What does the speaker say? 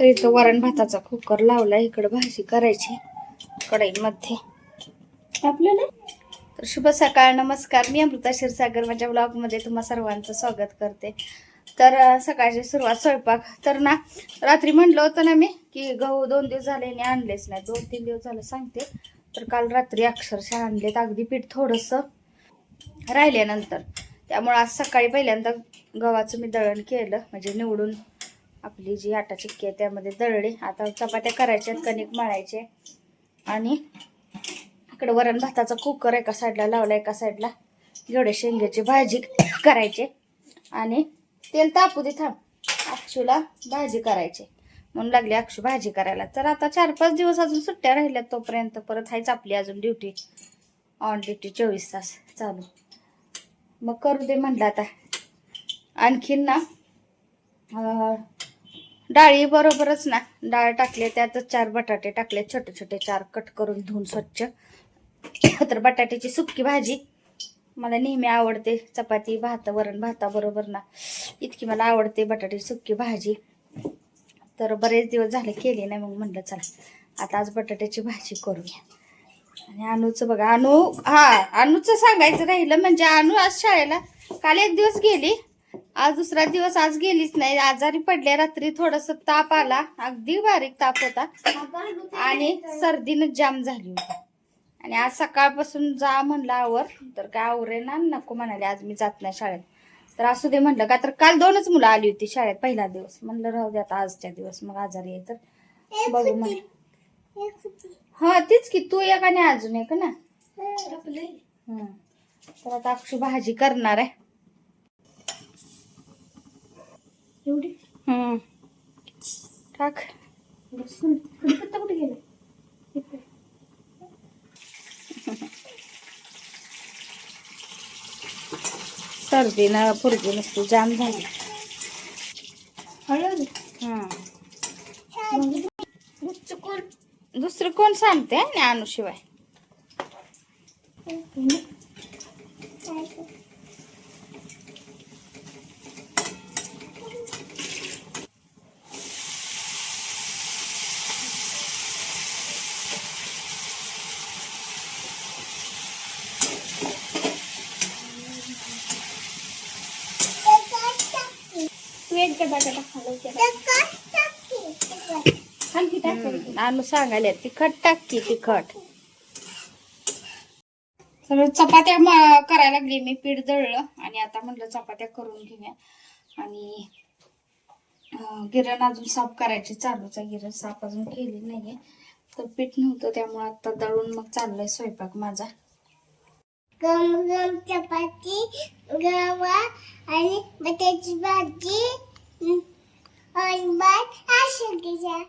इथं वरण भाताचा कुकर लावला इकडं भाजी करायची कढईमध्ये. आपल्याला? तर शुभ सकाळ नमस्कार. मी अमृता क्षीरसागर. माझ्या ब्लॉगमध्ये तुम्हा सर्वांचं स्वागत करते. तर सकाळची सुरुवात स्वयंपाक. तर ना रात्री म्हणलं होतं ना मी की गहू दोन दिवस झाले आणि आणलेच नाही. दोन तीन दिवस झालं सांगते. तर काल रात्री अक्षरशः आणलेत. अगदी पीठ थोडंसं राहिल्यानंतर. त्यामुळं आज सकाळी पहिल्यांदा गव्हाचं मी दळण केलं म्हणजे निवडून आपली जी आटा चिक्की आहे त्यामध्ये दळली. आता चपात्या करायच्या कणिक मळायचे. आणि इकडे वरण भाताचा कुकर एका साईडला लावला एका साईडला एवढे शेंग्याची भाजी करायचे. आणि तेल तापू दे थांब. अक्षूला भाजी करायची. म्हणून लागली अक्षू भाजी करायला. तर आता चार पाच दिवस अजून सुट्ट्या राहिल्यात तोपर्यंत. परत हायच आपली अजून ड्युटी ऑन ड्युटी चोवीस तास चालू. मग करू दे म्हणलं आता. आणखीन ना डाळी बरोबरच ना. डाळ टाकले त्यातच चार बटाटे टाकले छोटे छोटे चार कट करून धुवून स्वच्छ. तर बटाट्याची सुक्की भाजी. मला नेहमी आवडते. चपाती भात वरण भाताबरोबर ना. इतकी मला आवडते बटाट्याची सुक्की भाजी. तर बरेच दिवस झाले केली नाही मग म्हणलं चला आता आज बटाट्याची भाजी करूया. आणि अनुचं बघा अनु हा अनुचं सांगायचं राहिलं म्हणजे अनु आज शाळेला. काल एक दिवस गेली. आज दुसरा दिवस आज गेलीच नाही. आजारी पडल्या रात्री थोडस ताप आला. अगदी बारीक ताप होता. आणि सर्दीनं जाम झाली होती. आणि आज सकाळपासून जा म्हणलं आवर. तर काय आवरे ना नको म्हणाले. आज मी जात नाही शाळेत. तर असू दे म्हणलं का? तर काल दोनच मुलं आली होती शाळेत पहिला दिवस. म्हणलं राहू दे आता आजच्या दिवस. मग आजारी आहे तर बघू मग हा तीच की तू एक आणि अजून एक ना. तर आता अक्षू भाजी करणार आहे. एवढी? हम्म. टाक लसूण कढीपत्ता कुठे गेला? इथे. सर्दीनं फुरगी नुसती जाम झाली. हळद हम्म. चुकून दुसरं कोण? सांगते आणि अनुशिवाय वेट टाकायची सांगायला तिखट टाक की तिखट. सगळं चपात्या म- करायला लागली मी पीठ दळलं. आणि आता म्हटलं चपात्या करून घेऊया. आणि गिरण अजून साफ करायची चालूच आहे गिरण साफ अजून केली नाहीये. तर पीठ नव्हतं त्यामुळे आता दळून मग चाललंय स्वयंपाक माझा. गम गम चपाती गवा आणि बटाट्याची भाजी. आणि भात हा शेवटीचा